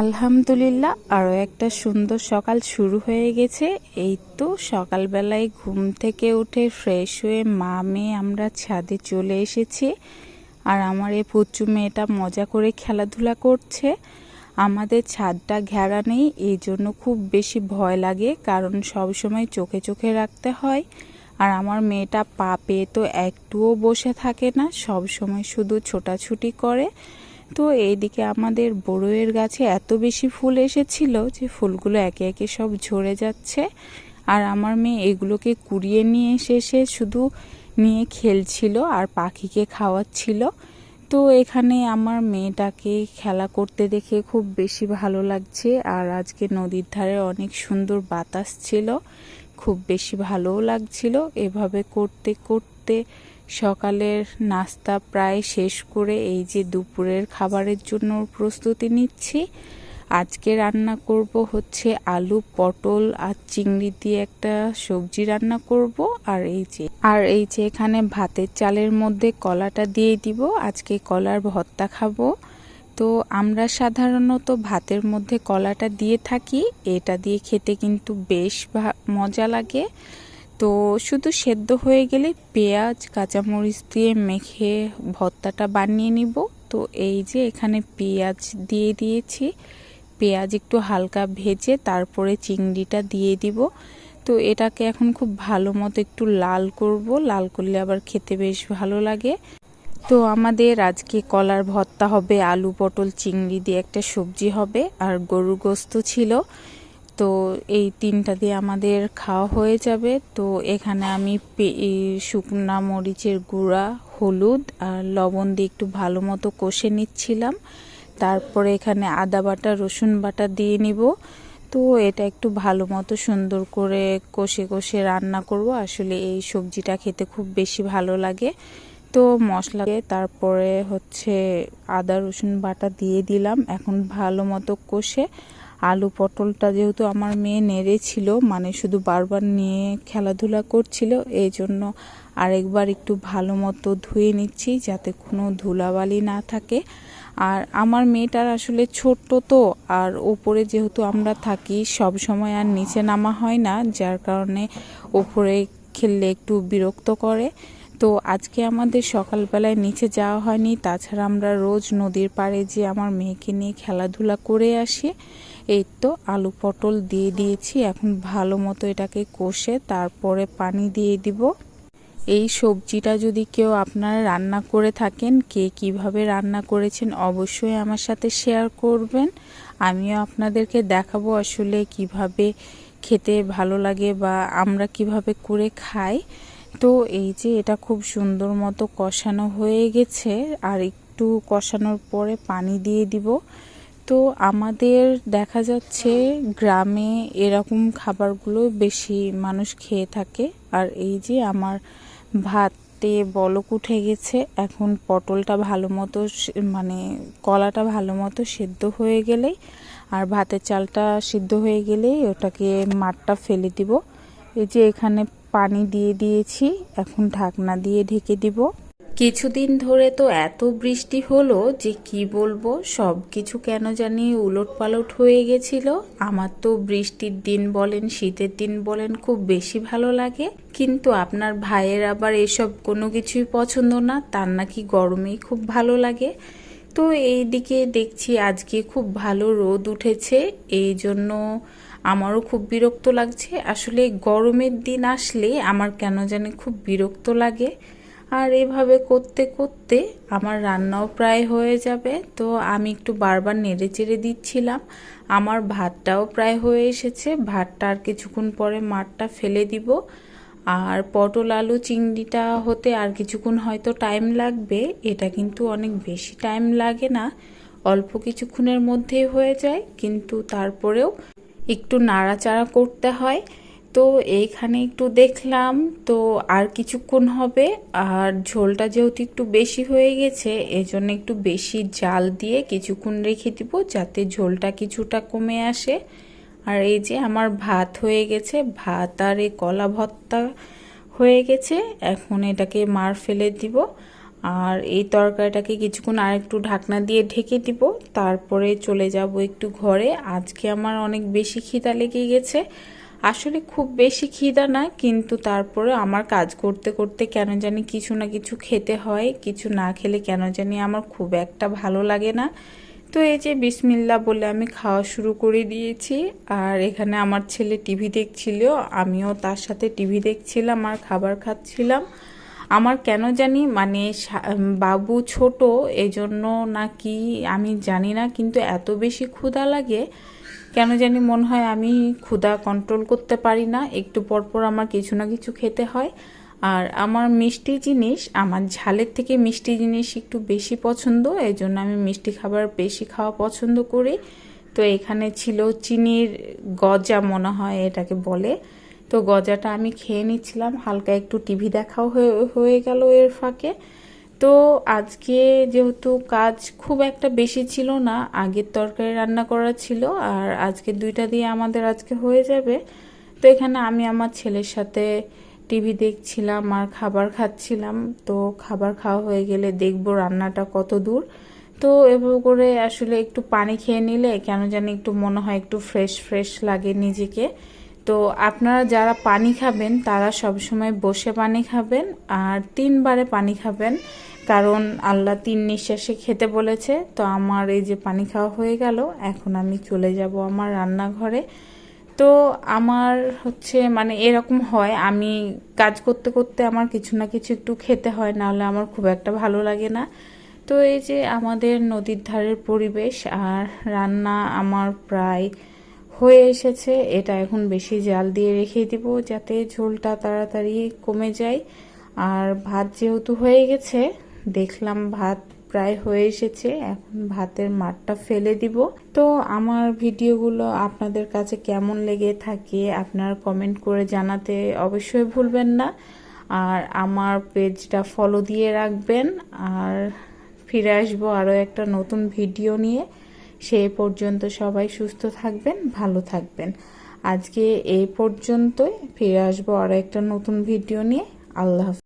আলহামদুলিল্লাহ আরও একটা সুন্দর সকাল শুরু হয়ে গেছে। এই তো সকালবেলায় ঘুম থেকে উঠে ফ্রেশ হয়ে মা মেয়ে আমরা ছাদে চলে এসেছি। আর আমার এই পুচু মেয়েটা মজা করে খেলাধুলা করছে। আমাদের ছাদটা ঘেরা নেই, এই জন্য খুব বেশি ভয় লাগে, কারণ সব সময় চোখে চোখে রাখতে হয়। আর আমার মেয়েটা পা পেয়ে তো একটুও বসে থাকে না, সব সময় শুধু ছোটাছুটি করে। তো এইদিকে আমাদের বড়ইয়ের গাছে এত বেশি ফুল এসেছিল যে ফুলগুলো একে একে সব ঝরে যাচ্ছে। আর আমার মেয়ে এগুলোকে কুড়িয়ে নিয়ে এসে এসে শুধু নিয়ে খেলছিল আর পাখিকে খাওয়াচ্ছিল। তো এখানে আমার মেয়েটাকে খেলা করতে দেখে খুব বেশি ভালো লাগছে আর আজকে নদীর ধারে অনেক সুন্দর বাতাস ছিল, খুব বেশি ভালোও লাগছিল। এভাবে করতে করতে সকালের নাস্তা প্রায় শেষ করে এই যে দুপুরের খাবারের জন্য প্রস্তুতি নিচ্ছি। আজকে রান্না করব হচ্ছে আলু, পটল আর চিংড়ি দিয়ে একটা সবজি রান্না করব। আর এই যে, আর এই যে এখানে ভাতের চালের মধ্যে কলাটা দিয়ে দিব। আজকে কলার ভর্তা খাব। তো আমরা সাধারণত ভাতের মধ্যে কলাটা দিয়ে থাকি। এটা দিয়ে খেতে কিন্তু বেশ মজা লাগে। তো শুধু সেদ্ধ হয়ে গেলে পেঁয়াজ, কাঁচামরিচ দিয়ে মেখে ভর্তাটা বানিয়ে নিব। তো এই যে এখানে পেঁয়াজ দিয়ে দিয়েছি। পেঁয়াজ একটু হালকা ভেজে তারপরে চিংড়িটা দিয়ে দিব। তো এটাকে এখন খুব ভালো মতো একটু লাল করব। লাল করলে আবার খেতে বেশ ভালো লাগে। তো আমাদের আজকে কলার ভর্তা হবে আলু পটল চিংড়ি দিয়ে একটা সবজি হবে। আর গরুর গোস্ত ছিল। তো এই তিনটা দিয়ে আমাদের খাওয়া হয়ে যাবে। তো এখানে আমি শুকনা মরিচের গুঁড়া, হলুদ আর লবণ দিয়ে একটু ভালো মতো কষে নিচ্ছিলাম। তারপরে এখানে আদা বাটা, রসুন বাটা দিয়ে নিব। তো এটা একটু ভালো মতো সুন্দর করে কষে কষে রান্না করব। আসলে এই সবজিটা খেতে খুব বেশি ভালো লাগে। তো মশলা তারপরে হচ্ছে আদা, রসুন বাটা দিয়ে দিলাম। এখন ভালো মতো কষে আলু পটলটা যেহেতু আমার মেয়ে নেড়েছিল মানে শুধু বারবার নিয়ে খেলাধুলা করছিল, এই জন্য আরেকবার একটু ভালো মতো ধুয়ে নিচ্ছি যাতে কোনো ধুলাবালি না থাকে। আর আমার মেয়েটার আসলে ছোট্ট তো, আর ওপরে যেহেতু আমরা থাকি, সব সময় আর নিচে নামা হয় না, যার কারণে ওপরে খেললে একটু বিরক্ত করে। তো আজকে আমাদের সকালবেলায় নিচে যাওয়া হয়নি, তাছাড়া আমরা রোজ নদীর পাড়ে যে আমার মেয়েকে নিয়ে খেলাধুলা করে আসি। এই তো আলু পটল দিয়ে দিয়েছি, এখন ভালো মতো এটাকে কষে তারপরে পানি দিয়ে দিব। এই সবজিটা যদি কেউ আপনারা রান্না করে থাকেন, কে কীভাবে রান্না করেছেন অবশ্যই আমার সাথে শেয়ার করবেন। আমিও আপনাদেরকে দেখাবো আসলে কীভাবে খেতে ভালো লাগে বা আমরা কীভাবে করে খাই। তো এই যে এটা খুব সুন্দর মতো কষানো হয়ে গেছে, আর একটু কষানোর পরে পানি দিয়ে দিব। তো আমাদের দেখা যাচ্ছে গ্রামে এরকম খাবারগুলো বেশি মানুষ খেয়ে থাকে। আর এই যে আমার ভাতে বলক উঠে গেছে, এখন পটলটা ভালো মতো মানে কলাটা ভালো মতো সেদ্ধ হয়ে গেলেই, আর ভাতের চালটা সিদ্ধ হয়ে গেলেই ওটাকে মাঠটা ফেলে দিব। এই যে এখানে পানি দিয়ে দিয়েছি, এখন ঢাকনা দিয়ে ঢেকে দিব। কিছুদিন ধরে তো এত বৃষ্টি হলো যে কি বলব, সব কিছু কেন জানি উলট পালট হয়ে গেছিল। আমার তো বৃষ্টির দিন বলেন, শীতের দিন বলেন খুব বেশি ভালো লাগে। কিন্তু আপনার ভাইয়ের আবার এসব কোনো কিছুই পছন্দ না, তার নাকি গরমেই খুব ভালো লাগে। তো এই দিকে দেখছি আজকে খুব ভালো রোদ উঠেছে, এই জন্য আমারও খুব বিরক্ত লাগছে। আসলে গরমের দিন আসলে আমার কেন জানি খুব বিরক্ত লাগে। আর এভাবে করতে করতে আমার রান্নাও প্রায় হয়ে যাবে। তো আমি একটু বারবার নেড়ে চেড়ে দিচ্ছিলাম। আমার ভাতটাও প্রায় হয়ে এসেছে। ভাতটা আর কিছুক্ষণ পরে মাঠটা ফেলে দিব। আর পটল আলু চিংড়িটা হতে আর কিছুক্ষণ হয়তো টাইম লাগবে। এটা কিন্তু অনেক বেশি টাইম লাগে না। অল্প কিছুক্ষণের মধ্যেই হয়ে যায়। কিন্তু তারপরেও একটু নাড়াচাড়া করতে হয়। তো এইখানে একটু দেখলাম, তো আর কিছুক্ষণ হবে। আর ঝোলটা যেহেতু একটু বেশি হয়ে গেছে, এজন্য একটু বেশি জাল দিয়ে কিছুক্ষণ রেখে দিব যাতে ঝোলটা কিছুটা কমে আসে। আর এই যে আমার ভাত হয়ে গেছে, ভাত আর এই কলা ভর্তা হয়ে গেছে। এখন এটাকে মার ফেলে দিব। আর এই তরকারিটাকে কিছুক্ষণ আর একটু ঢাকনা দিয়ে ঢেকে দিব। তারপরে চলে যাব একটু ঘরে। আজকে আমার অনেক বেশি খিদা লেগে গেছে। আসলে খুব বেশি খিদা না, কিন্তু তারপরে আমার কাজ করতে করতে কেন জানি কিছু না কিছু খেতে হয়, কিছু না খেলে কেন জানি আমার খুব একটা ভালো লাগে না। তো এই যে বিসমিল্লা বলে আমি খাওয়া শুরু করে দিয়েছি, আর এখানে আমার ছেলে টিভি দেখছিল, আমিও তার সাথে টিভি দেখছিলাম আর খাবার খাচ্ছিলাম। আমার কেন জানি মানে বাবু ছোট, এজন্য নাকি আমি জানি না, কিন্তু এত বেশি ক্ষুধা লাগে কেন জানি মনে হয় আমি ক্ষুধা কন্ট্রোল করতে পারি না, একটু পরপর আমার কিছু না কিছু খেতে হয়। আর আমার মিষ্টি জিনিস, আমার ঝালের থেকে মিষ্টি জিনিস একটু বেশি পছন্দ এই জন্য আমি মিষ্টি খাবার বেশি খাওয়া পছন্দ করি। তো এখানে ছিল চিনির গজা মনে হয় এটাকে বলে। তো গজাটা আমি খেয়ে নিচ্ছিলাম, হালকা একটু টিভি দেখাও হয়ে গেল এর ফাঁকে। তো আজকে যেহেতু কাজ খুব একটা বেশি ছিল না, আগের তরকারি রান্না করা ছিল আর আজকে দুইটা দিয়ে আমাদের আজকে হয়ে যাবে। তো এখানে আমি আমার ছেলের সাথে টিভি দেখছিলাম আর খাবার খাচ্ছিলাম। তো খাবার খাওয়া হয়ে গেলে দেখব রান্নাটা কত দূর। তো এভাবে করে আসলে একটু পানি খেয়ে নিলে কেন জানি একটু মনে হয় একটু ফ্রেশ ফ্রেশ লাগে নিজেকে। তো আপনারা যারা পানি খাবেন, তারা সবসময় বসে পানি খাবেন আর তিনবারে পানি খাবেন। কারণ আল্লাহ তিন নিঃশ্বাসে খেতে বলেছে, তো আমার এই যে পানি খাওয়া হয়ে গেল, এখন আমি চলে যাব আমার রান্নাঘরে। তো আমার হচ্ছে মানে এরকম হয়, আমি কাজ করতে করতে আমার কিছু না কিছু একটু খেতে হয়, নাহলে আমার খুব একটা ভালো লাগে না। তো এই যে আমাদের নদীর ধারের পরিবেশ আর রান্না আমার প্রায় হয়ে এসেছে, এটা এখন বেশি জাল দিয়ে রেখে দিব যাতে ঝোলটা তাড়াতাড়ি কমে যায়। আর ভাত যেহেতু হয়ে গেছে, দেখলাম ভাত প্রায় হয়ে এসেছে, এখন ভাতের মাঠটা ফেলে দিব। তো আমার ভিডিওগুলো আপনাদের কাছে কেমন লেগে থাকে আপনার কমেন্ট করে জানাতে অবশ্যই ভুলবেন না। আর আমার পেজটা ফলো দিয়ে রাখবেন। আর ফিরে আসব আরও একটা নতুন ভিডিও নিয়ে। সেই পর্যন্ত সবাই সুস্থ থাকবেন, ভালো থাকবেন। আজকে এই পর্যন্তই। ফিরে আসব আর একটা নতুন ভিডিও নিয়ে। আল্লাহ